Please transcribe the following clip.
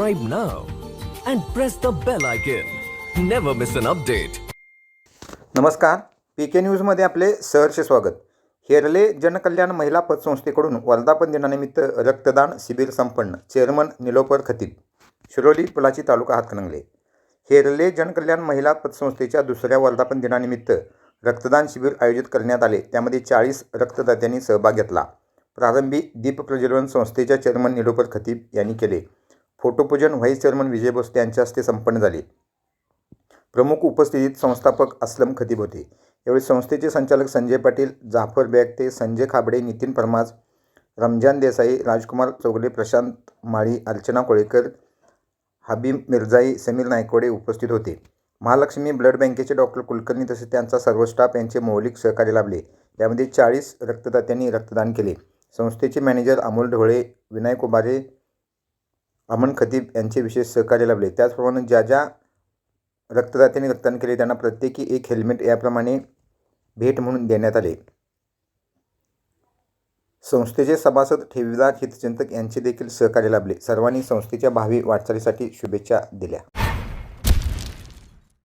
subscribe now and press the bell icon. Never miss an update. नमस्कार. P K न्यूजमध्ये आपले सहर्ष स्वागत. हेरले जनकल्याण महिला पतसंस्थेकडून वर्धापन दिनानिमित्त रक्तदान शिबिर संपन्न चेअरमन निलोपर खतीब शिरोली पुलाची तालुका हातकणंगले. हेरले जनकल्याण महिला पतसंस्थेच्या दुसऱ्या वर्धापन दिनानिमित्त रक्तदान शिबिर आयोजित करण्यात आले. त्यामध्ये चाळीस रक्तदात्यांनी सहभाग घेतला. प्रारंभी दीप प्रज्वलन संस्थेच्या चेअरमन निलोपर खतीब यांनी केले. फोटोपूजन व्हाईस चेअरमन विजय भोसले यांच्या हस्ते संपन्न झाले. प्रमुख उपस्थितीत संस्थापक असलम खतीब होते यावेळी संस्थेचे संचालक संजय पाटील जाफर बॅगते संजय खाबडे नितीन परमाज रमजान देसाई राजकुमार चौगले प्रशांत माळी अर्चना कोळेकर हबीब मिर्जाई समीर नायकवडे उपस्थित होते. महालक्ष्मी ब्लड बँकेचे डॉक्टर कुलकर्णी तसेच त्यांचा सर्व स्टाफ यांचे मौलिक सहकार्य लाभले. यामध्ये चाळीस रक्तदात्यांनी रक्तदान केले. संस्थेचे मॅनेजर अमोल ढोळे विनायक उबारे अमन खतीब यांचे विशेष सहकार्य लाभले. त्याचप्रमाणे ज्या ज्या रक्तदात्यांनी रक्तदान केले त्यांना प्रत्येकी एक हेल्मेट याप्रमाणे भेट म्हणून देण्यात आले. संस्थेचे सभासद ठेवीदार हितचिंतक यांचे देखील सहकार्य लाभले. सर्वांनी संस्थेच्या भावी वाटचालीसाठी शुभेच्छा दिल्या.